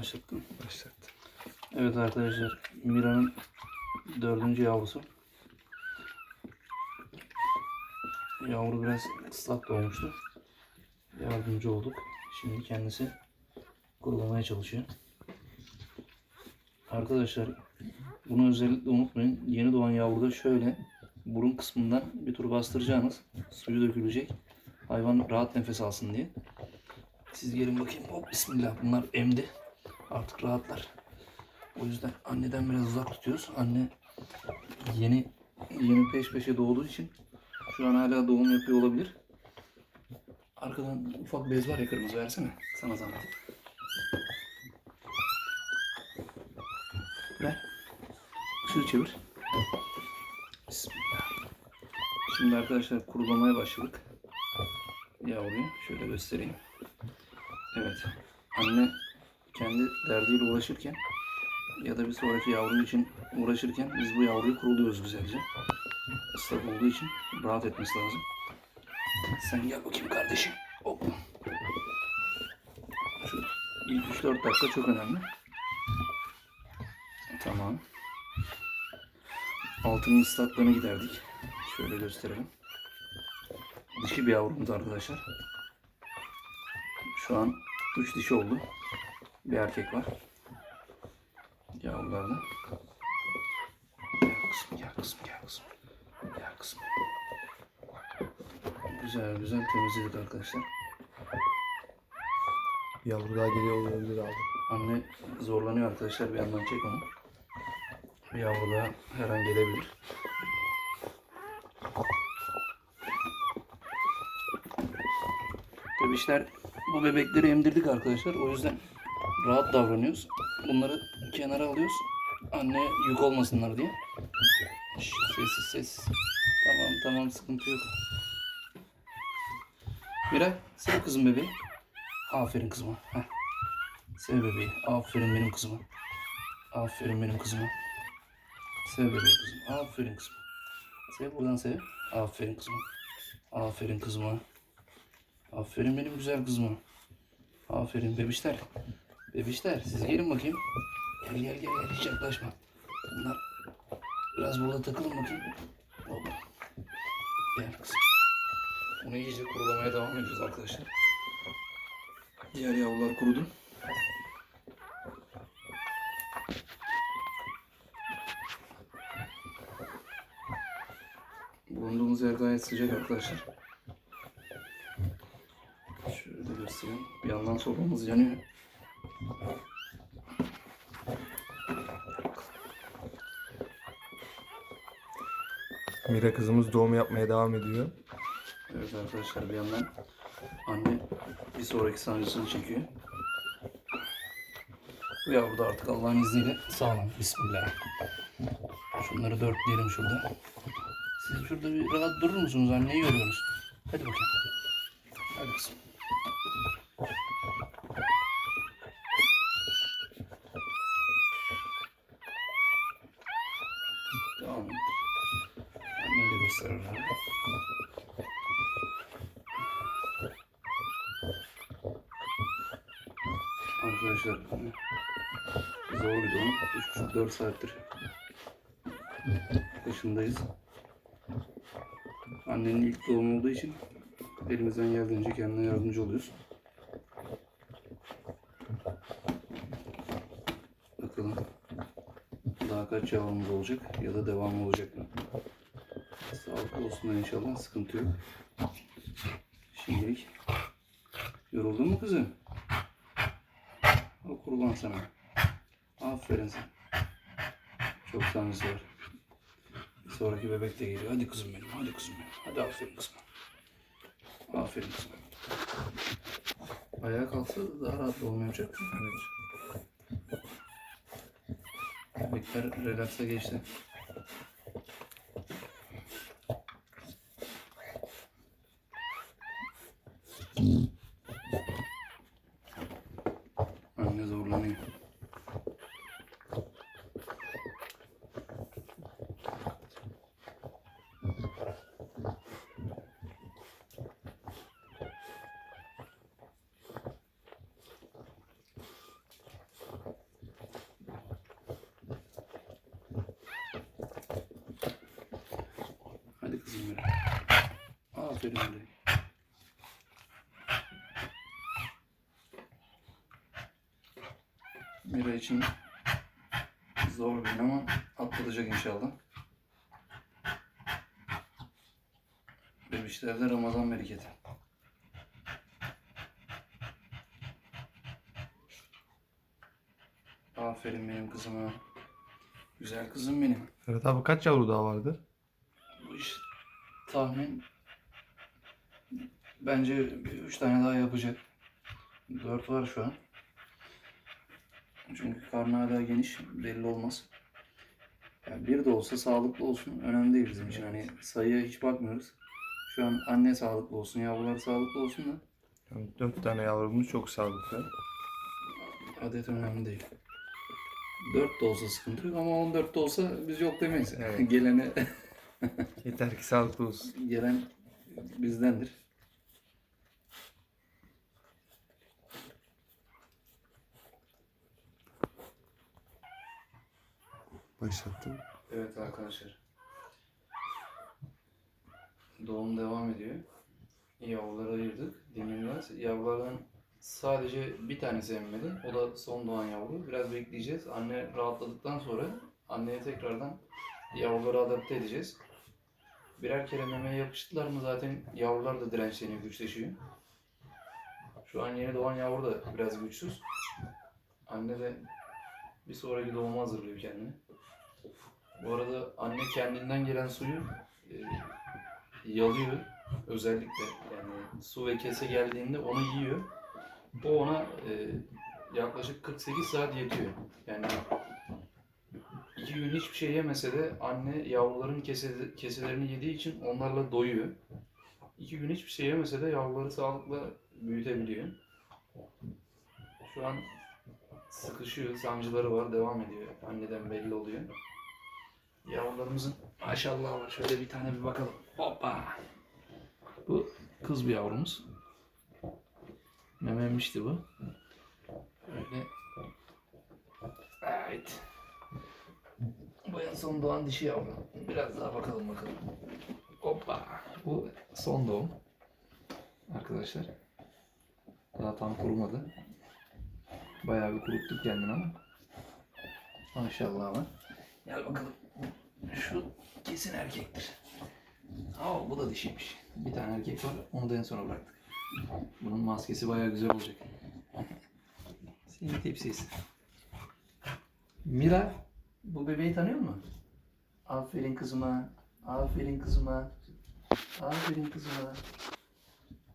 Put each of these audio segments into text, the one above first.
Başlattım. Başlat. Evet arkadaşlar Mira'nın dördüncü yavrusu. Yavru biraz ıslak doğmuştu. Yardımcı olduk. Şimdi kendisi kurulamaya çalışıyor. Arkadaşlar bunu özellikle unutmayın. Yeni doğan yavruda şöyle burun kısmından bir tur bastıracağınız suyu dökülecek. Hayvan rahat nefes alsın diye. Siz gelin bakayım. Hop bismillah. Bunlar emdi. Artık rahatlar. O yüzden anneden biraz uzak tutuyoruz. Anne yeni yeni peş peşe doğduğu için şu an hala doğum yapıyor olabilir. Arkadan ufak bez var ya kırmızı versene. Sana zahmet. Ver. Işığı çevir. Bismillah. Şimdi arkadaşlar kurulamaya başladık. Yavruyu şöyle göstereyim. Evet. Anne kendi derdiyle uğraşırken ya da bir sonraki yavru için uğraşırken biz bu yavruyu kuruluyoruz güzelce. Islak olduğu için rahat etmesi lazım. Sen gel bakayım kardeşim. Hop. Şu ilk 3-4 dakika çok önemli. Tamam. Altının ıslaklığını giderdik. Şöyle gösterelim. Dişi bir yavrumuz arkadaşlar. Şu an 3 dişi oldu. Bir erkek var. Yavrularda. Gel kızım, gel kızım, gel kızım. Gel kızım. Güzel güzel temizledik arkadaşlar. Yavru daha geliyor olabilir abi. Anne zorlanıyor arkadaşlar. Bir yandan çek onu. Yavru daha her an gelebilir. Bebişler bu bebekleri emdirdik arkadaşlar. O yüzden rahat davranıyoruz. Bunları kenara alıyoruz. Anneye yük olmasınlar diye. Şş, sessiz sessiz. Tamam tamam sıkıntı yok. Miray sev kızım bebeği. Aferin kızıma. Heh. Sev bebeği. Aferin benim kızıma. Aferin benim kızıma. Sev bebeği kızım. Aferin kızım. Sev buradan sev. Aferin kızıma. Aferin kızıma. Aferin benim güzel kızıma. Aferin bebişler. Bebişler siz gelin bakayım. Gel gel gel gel hiç yaklaşma. Bunlar biraz burada takılın bakayım. Hoppa. Gel kızım. Bunu iyice kurulamaya devam ediyoruz arkadaşlar. Diğer yavrular kurudu. Bulunduğumuz yer gayet sıcak arkadaşlar. Şöyle göstereyim. Bir yandan sobamız yanıyor. Mira kızımız doğum yapmaya devam ediyor. Evet arkadaşlar bir yandan anne bir sonraki sancısını çekiyor. Bu yavru da artık Allah'ın izniyle sağlam. Bismillah. Şunları dörtleyelim şurada. Siz şurada bir rahat durur musunuz? Anneyi görüyorsunuz. Hadi bakayım. Hadi kızım. Devam et. Gösterirler. Arkadaşlar zor bir doğum. 3,5-4 saattir dışındayız. Annenin ilk doğumu olduğu için elimizden geldiğince kendine yardımcı oluyoruz. Bakalım daha kaç yavrumuz olacak ya da devam olacak mı? Olsunlar inşallah sıkıntı yok. Şimdilik yoruldun mu kızım? O kurban sana. Aferin sana. Çok sancısı var. Sonraki bebek de geliyor. Hadi kızım benim, hadi kızım benim. Hadi aferin kızım. Aferin kızım. Ayağa kalksa daha rahat olmayacak. Evet. Bebekler relaksa geçti. Anne zorlanıyor. Hadi kızım benim. Aferin benim. İçin zor bir ama atlatacak inşallah. Bebişlerde Ramazan bereketi. Aferin benim kızıma. Güzel kızım benim. Ferhat abi kaç yavru daha vardı? Bu iş tahmin bence 3 tane daha yapacak. 4 var şu an. Çünkü karnı hala geniş belli olmaz. Yani bir de olsa sağlıklı olsun önemli değil bizim için. Hani sayıya hiç bakmıyoruz. Şu an anne sağlıklı olsun, yavrular sağlıklı olsun da Yani dört tane yavrumuz çok sağlıklı. adet önemli değil. 4 de olsa sıkıntı yok ama 14 de olsa biz yok demeyiz. Evet. Gelene Yeter ki sağlıklı olsun. gelen bizdendir. Başlattım. Evet arkadaşlar. Doğum devam ediyor. Yavruları ayırdık. Demirler. Yavrulardan sadece bir tanesi emmedi. O da son doğan yavru. Biraz bekleyeceğiz. Anne rahatladıktan sonra anneye tekrardan yavruları adapte edeceğiz. Birer kere memeye yapıştılar mı zaten yavrular da dirençleniyor, güçleşiyor. Şu an yeni doğan yavru da biraz güçsüz. Anne de bir sonraki doğuma hazırlıyor kendini. Bu arada anne kendinden gelen suyu e, yalıyor özellikle yani su ve kese geldiğinde onu yiyor. O ona e, yaklaşık 48 saat yetiyor. Yani iki gün hiçbir şey yemese de anne yavruların kese, keselerini yediği için onlarla doyuyor. İki gün hiçbir şey yemese de yavruları sağlıkla büyütebiliyor. Şu an sıkışıyor, sancıları var, devam ediyor. Anneden belli oluyor. Yavrularımızın maşallah var. Şöyle bir tane bir bakalım. Hoppa. Bu kız bir yavrumuz. Mememişti bu. Öyle. Evet. Bu en son doğan dişi yavru. Biraz daha bakalım bakalım. Hoppa. Bu son doğum. Arkadaşlar. Daha tam kurumadı. Bayağı bir kuruttuk kendini ama. Maşallah var. Gel bakalım. Şu kesin erkektir. Aa bu da dişiymiş. Bir tane erkek var. Onu da en sona bıraktık. Bunun maskesi bayağı güzel olacak. Senin tepsisi. Mira, bu bebeği tanıyor musun? Aferin kızıma. Aferin kızıma. Aferin kızıma.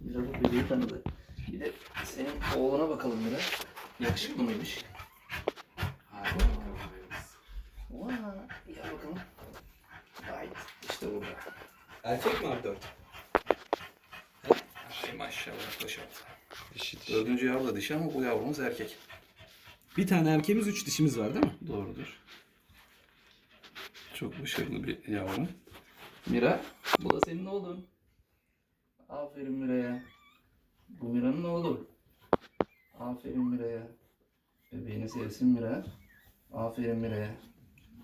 Mira bu bebeği tanıdı. Bir de senin oğluna bakalım Mira. Yakışıklı mıymış? Vay, gel bakalım. Haydi, işte burada. Erkek mi Arthur? Ay maşallah paşam. Dördüncü yavru da dişi ama bu yavrumuz erkek. Bir tane erkeğimiz, üç dişimiz var değil mi? Doğrudur. Çok başarılı bir yavru. Mira, bu da senin oğlun. Aferin Mira'ya. Bu Mira'nın oğlu. Aferin Mira'ya. Bebeğini sevsin Mira. Aferin Mira'ya.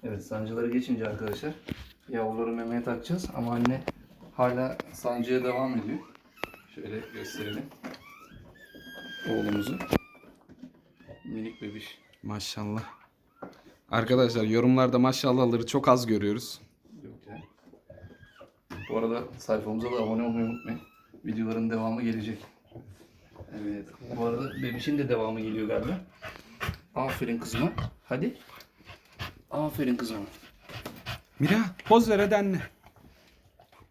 Evet sancıları geçince arkadaşlar yavruları memeye takacağız ama anne hala sancıya devam ediyor. Şöyle gösterelim. Oğlumuzu. Minik bebiş. Maşallah. Arkadaşlar yorumlarda maşallahları çok az görüyoruz. Yok ya. Bu arada sayfamıza da abone olmayı unutmayın. Videoların devamı gelecek. Evet. Bu arada bebişin de devamı geliyor galiba. Aferin kızıma. Hadi. Aferin kızıma. Mira poz ver hadi anne.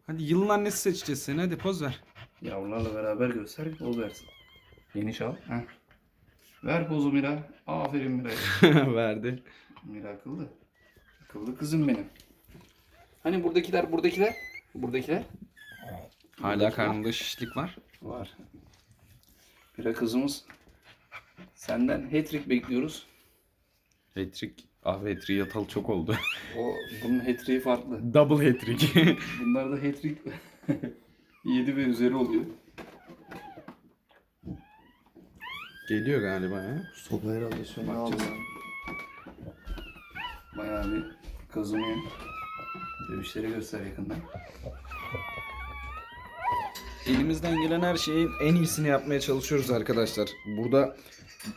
Hadi yılın annesi seçeceğiz seni hadi poz ver. Yavrularla beraber göster. Poz versin. Geniş al. Heh. Ver pozu Mira. Aferin Mira'ya. Verdi. Mira akıllı. Akıllı kızım benim. Hani buradakiler, buradakiler? Buradakiler? Hala karnında şişlik var. Var. Mira kızımız. Senden hat-trick bekliyoruz. Hat-trick. Abi hat-trick yatalı çok oldu. O bunun hat-trick'i farklı. Double hat-trick. Bunlar da hat-trick 7 ve üzeri oluyor. Geliyor galiba ya. Soba herhalde sönüyor Bakacağız. aldı. Bayağı bir kazanıyor. Bebişleri göster yakından. elimizden gelen her şeyin en iyisini yapmaya çalışıyoruz arkadaşlar. Burada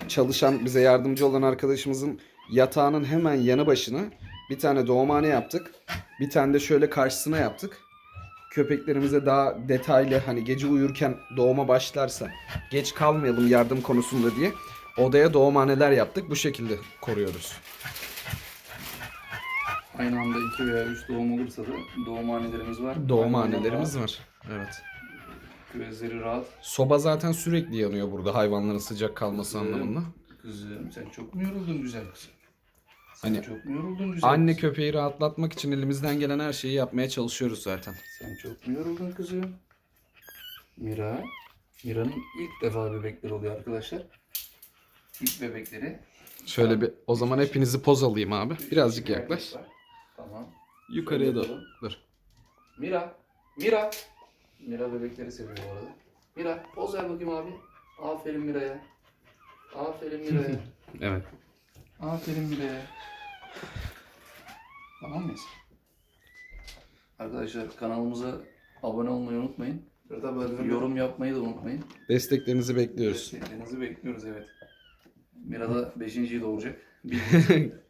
çalışan, bize yardımcı olan arkadaşımızın yatağının hemen yanı başına bir tane doğumhane yaptık. Bir tane de şöyle karşısına yaptık. Köpeklerimize daha detaylı hani gece uyurken doğuma başlarsa geç kalmayalım yardım konusunda diye odaya doğumhaneler yaptık. Bu şekilde koruyoruz. Aynı anda 2 veya 3 doğum olursa da doğumhanelerimiz var. Doğumhanelerimiz var. Evet. Gözleri rahat. Soba zaten sürekli yanıyor burada hayvanların sıcak kalması anlamında. Kızım sen çok mu yoruldun güzel kızım? Sen Hani çok mu yoruldun güzel Anne kızım? köpeği rahatlatmak için elimizden gelen her şeyi yapmaya çalışıyoruz zaten. Sen çok mu yoruldun kızım? Mira. Mira'nın ilk defa bebekleri oluyor arkadaşlar. İlk bebekleri. Şöyle bir o zaman hepinizi poz alayım abi. Birazcık yaklaş. Tamam. Yukarıya yapalım. Dur. Mira. Mira. Mira bebekleri seviyor bu arada. Mira poz ver bakayım abi. Aferin Mira'ya. Aferin Mira'ya. Evet. Aferin Mira'ya. Tamam mıyız? Arkadaşlar kanalımıza abone olmayı unutmayın. Yorum yapmayı da unutmayın. Desteklerinizi bekliyoruz. Desteklerinizi bekliyoruz evet. Mira da 5. doğuracak. Bir-